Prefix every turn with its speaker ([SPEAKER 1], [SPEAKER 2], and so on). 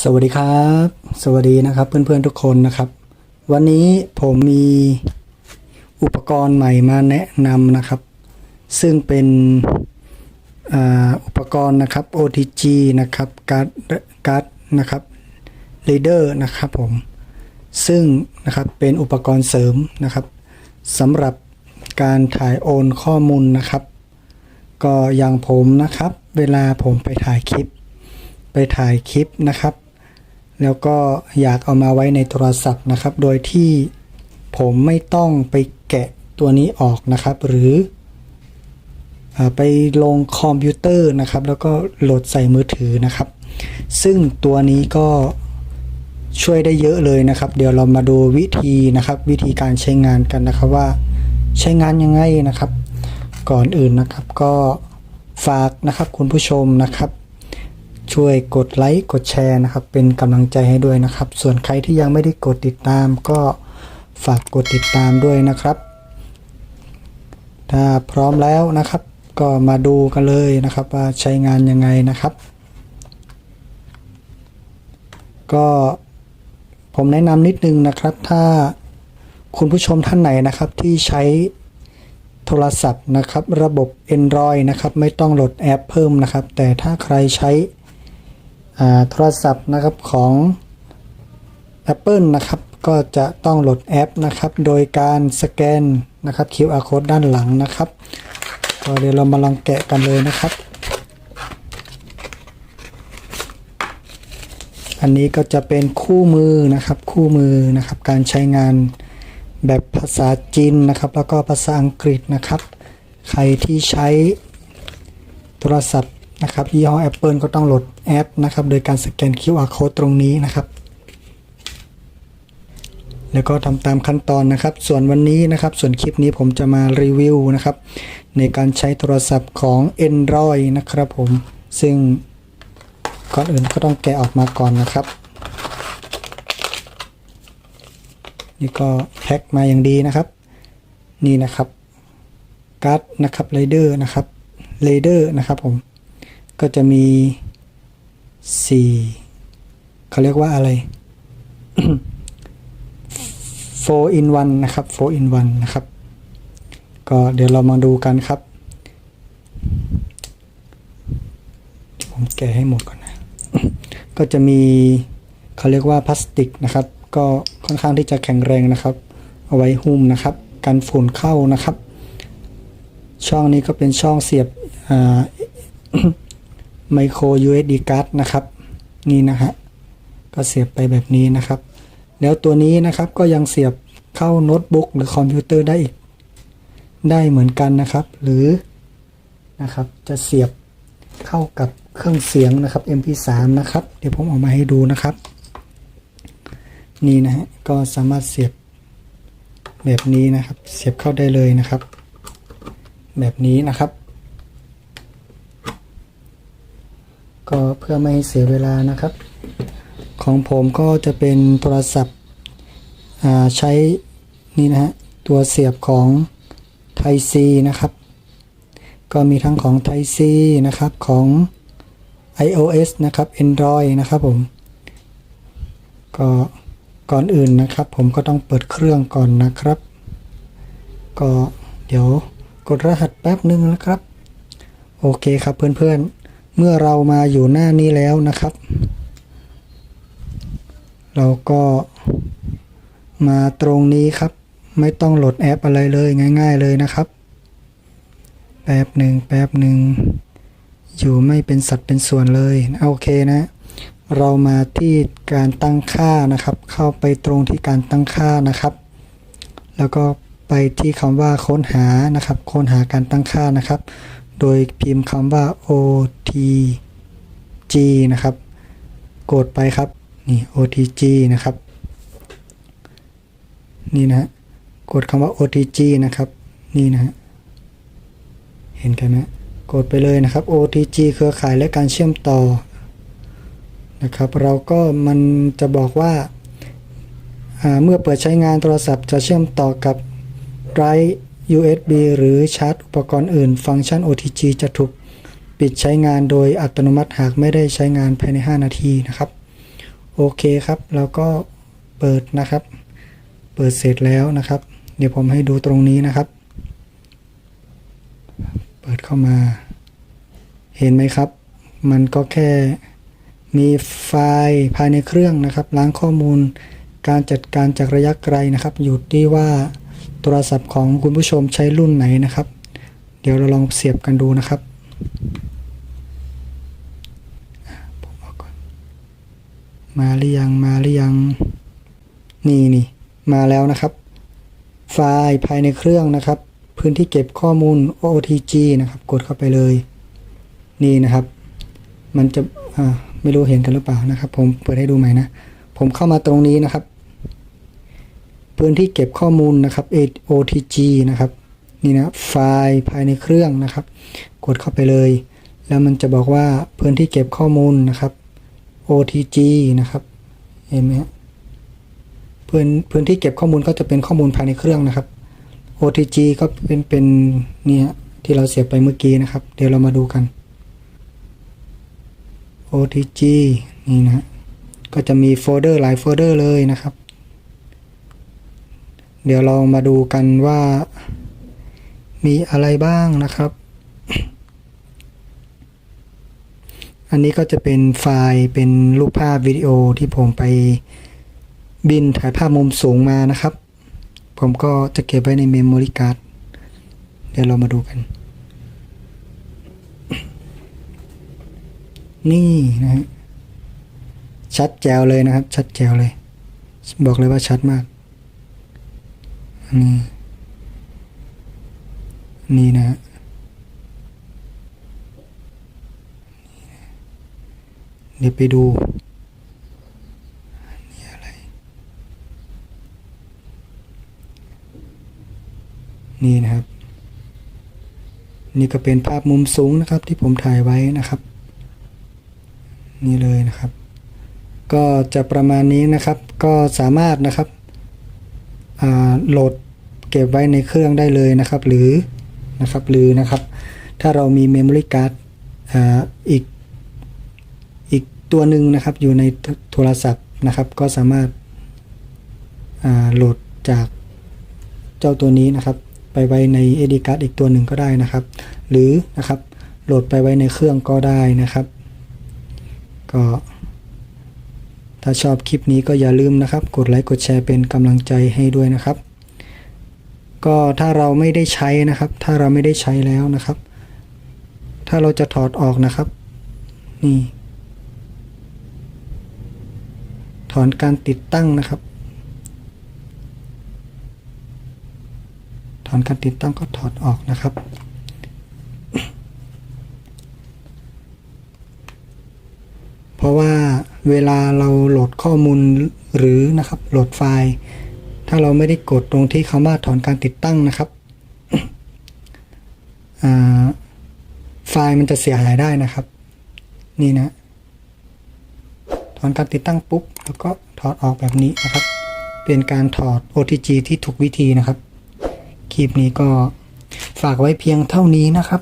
[SPEAKER 1] สวัสดีครับ สวัสดีนะครับเพื่อนๆทุกคนนะครับ วันนี้ผมมีอุปกรณ์ใหม่มาแนะนำนะครับ ซึ่งเป็นอ,อุปกรณ์นะครับ OTG นะครับการ์ดการ์ดนะครับ Reader นะครับผมซึ่งนะครับเป็นอุปกรณ์เสริมนะครับสำหรับการถ่ายโอนข้อมูลนะครับ ก็อย่างผมนะครับ เวลาผมไปถ่ายคลิป ไปถ่ายคลิปนะครับ แล้วก็อยากเอามาไว้ในโทรศัพท์นะครับ โดยที่ผมไม่ต้องไปแกะตัวนี้ออกนะครับ หรืออไปลงคอมพิวเตอร์นะครับ แล้วก็โหลดใส่มือถือนะครับ ซึ่งตัวนี้ก็ช่วยได้เยอะเลยนะครับ เดี๋ยวเรามาดูวิธีนะครับ วิธีการใช้งานกันนะครับว่าใช้งานยังไงนะครับ ก่อนอื่นนะครับก็ฝากนะครับคุณผู้ชมนะครับ ช่วยกดไลค์กดแชร์นะครับ เป็นกำลังใจให้ด้วยนะครับ ส่วนใครที่ยังไม่ได้กดติดตามก็ฝากกดติดตามด้วยนะครับ ถ้าพร้อมแล้วนะครับ ก็มาดูกันเลยนะครับว่าใช้งานยังไงนะครับ ก็ผมแนะนำนิดนึงนะครับ ถ้าคุณผู้ชมท่านไหนนะครับที่ใช้โทรศัพท์นะครับ ระบบ Android นะครับ ไม่ต้องโหลดแอปเพิ่มนะครับ แต่ถ้าใครใช้ โทรศัพท์นะครับของ Apple นะครับก็จะต้องโหลดแอปนะครับ โดยการสแกนนะครับ QR code ด้านหลังนะครับก็เดี๋ยวเรามาลองแกะกันเลยนะครับ อันนี้ก็จะเป็นคู่มือนะครับคู่มือนะครับ การใช้งานแบบภาษาจีนนะครับ แล้วก็ภาษาอังกฤษนะครับ ใครที่ใช้โทรศัพท์ นะครับยี่ห้อ Apple ก็ต้องโหลดแอปนะครับโดยการสแกน QR code ตรงนี้นะครับแล้วก็ทำตามขั้นตอนนะครับ ส่วนวันนี้นะครับ ส่วนคลิปนี้ผมจะมารีวิวนะครับ ในการใช้โทรศัพท์ของ Android นะครับผม ซึ่งก่อนอื่นก็ต้องแกะออกมาก่อนนะครับ นี่ก็แพ็คมาอย่างดีนะครับ นี่นะครับการ์ดนะครับไรเดอร์นะครับเรเดอร์นะครับผม ก็จะมีสี่เขาเรียกว่าอะไร 4 in 1 นะครับ 4 in 1 นะครับ ก็เดี๋ยวเรามาดูกันครับ ผมแกะให้หมดก่อนนะ ก็จะมีเขาเรียกว่าพลาสติกนะครับ ก็ค่อนข้างที่จะแข็งแรงนะครับ เอาไว้หุ้มนะครับ กันฝุ่นเข้านะครับ ช่องนี้ก็เป็นช่องเสียบ โคร USB การ์ดนะครับ นี่นะฮะก็เสียบไปแบบนี้นะครับ แล้วตัวนี้นะครับก็ยังเสียบเข้าโน้ตบุ๊กหรือคอมพิวเตอร์ได้อีก ได้เหมือนกันนะครับ หรือนะครับจะเสียบเข้ากับเครื่องเสียงนะครับ MP3 นะครับ เดี๋ยวผมออกมาให้ดูนะครับ นี่นะฮะก็สามารถเสียบแบบนี้นะครับ เสียบเข้าได้เลยนะครับ แบบนี้นะครับ ก็เพื่อไม่ให้เสียเวลานะครับ ของผมก็จะเป็นโทรศัพท์ใช้นี่นะฮะตัวเสียบของ Type C นะครับ ก็มีทั้งของ Type C นะครับของ iOS นะครับ Android นะครับผม ก็ก่อนอื่นนะครับ ผมก็ต้องเปิดเครื่องก่อนนะครับ ก็เดี๋ยวกดรหัสแป๊บหนึ่งนะครับ โอเคครับเพื่อนๆ เมื่อเรามาอยู่หน้านี้แล้วนะครับ เราก็มาตรงนี้ครับ ไม่ต้องโหลดแอปอะไรเลยง่าย ๆเลยนะครับ แป๊บหนึ่งแป๊บหนึ่งอยู่ไม่เป็นสัดเป็นส่วนเลยโอเคนะ เรามาที่การตั้งค่านะครับ เข้าไปตรงที่การตั้งค่านะครับ แล้วก็ไปที่คำว่าค้นหานะครับ ค้นหาการตั้งค่านะครับ โดยพิมพ์คำว่า OTG นะครับ กดไปครับ นี่ OTG นะครับ นี่นะกดคำว่า OTG นะครับ นี่นะเห็นกันไหมกดไปเลยนะครับ OTG เครือข่ายและการเชื่อมต่อนะครับ เราก็มันจะบอกว่าอ่าเมื่อเปิดใช้งานโทรศัพท์จะเชื่อมต่อกับไร USB หรือชาร์จอุปกรณ์อื่น ฟังก์ชัน OTG จะถูกปิดใช้งานโดยอัตโนมัติหากไม่ได้ใช้งานภายใน 5 นาทีนะครับ โอเคครับ แล้วก็เปิดนะครับ เปิดเสร็จแล้วนะครับ เดี๋ยวผมให้ดูตรงนี้นะครับ เปิดเข้ามา เห็นไหมครับ มันก็แค่มีไฟล์ภายในเครื่องนะครับ ล้างข้อมูลการจัดการจากระยะไกลนะครับ อยู่ที่ว่า โทรศัพท์ของคุณผู้ชมใช้รุ่นไหนนะครับ เดี๋ยวเราลองเสียบกันดูนะครับมาหรือยังมาหรือยังนี่นี่มาแล้วนะครับ ไฟล์ภายในเครื่องนะครับ พื้นที่เก็บข้อมูล OTG นะครับ กดเข้าไปเลย นี่นะครับ มันจะไม่รู้เห็นกันหรือเปล่านะครับ ผมเปิดให้ดูใหม่นะ ผมเข้ามาตรงนี้นะครับ พื้นที่เก็บข้อมูลนะครับ OTG นะครับนี่นะไฟล์ภายในเครื่องนะครับ กดเข้าไปเลย แล้วมันจะบอกว่าพื้นที่เก็บข้อมูลนะครับ OTG นะครับเห็นไหมฮะพื้นพื้นที่เก็บข้อมูลก็จะเป็นข้อมูลภายในเครื่องนะครับ OTG ก็เป็นเป็นเนี่ยที่เราเสียบไปเมื่อกี้นะครับ เดี๋ยวเรามาดูกัน OTG นี่นะฮะก็จะมีโฟลเดอร์หลายโฟลเดอร์เลยนะครับ เดี๋ยวเรามาดูกันว่ามีอะไรบ้างนะครับ อันนี้ก็จะเป็นไฟล์เป็นรูปภาพวิดีโอที่ผมไปบินถ่ายภาพมุมสูงมานะครับ ผมก็จะเก็บไว้ในเมมโมรี่การ์ด เดี๋ยวเรามาดูกัน นี่นะฮะชัดแจ๋วเลยนะครับ ชัดแจ๋วเลย บอกเลยว่าชัดมาก นี่ นี่นะเดี๋ยวไปดูนี่อะไร นี่นะครับ นี่ก็เป็นภาพมุมสูงนะครับ ที่ผมถ่ายไว้นะครับ นี่เลยนะครับ ก็จะประมาณนี้นะครับ ก็สามารถนะครับโหลด เก็บไว้ในเครื่องได้เลยนะครับ หรือนะครับหรือนะครับ ถ้าเรามี Memory Card อ่าอีกอีกตัวหนึ่งนะครับอยู่ในโทรศัพท์นะครับ ก็สามารถาโหลดจากเจ้าตัวนี้นะครับ ไปไว้ใน SD card อีกตัวหนึ่งก็ได้นะครับ หรือนะครับโหลดไปไว้ในเครื่องก็ได้นะครับ ก็ถ้าชอบคลิปนี้ก็อย่าลืมนะครับ กดไลค์กดแชร์เป็นกำลังใจให้ด้วยนะครับ ก็ถ้าเราไม่ได้ใช้นะครับ ถ้าเราไม่ได้ใช้แล้วนะครับ ถ้าเราจะถอดออกนะครับ นี่ ถอนการติดตั้งนะครับ ถอนการติดตั้งก็ถอดออกนะครับเพราะว่าเวลาเราโหลดข้อมูลหรือนะครับโหลดไฟล์ ถ้าเราไม่ได้กดตรงที่คำว่าถอนการติดตั้งนะครับไฟล์มันจะเสียหายได้นะครับ นี่นะ ถอนการติดตั้งปุ๊บ แล้วก็ถอดออกแบบนี้นะครับ เป็นการถอด OTG ที่ถูกวิธีนะครับ คลิปนี้ก็ฝากไว้เพียงเท่านี้นะครับ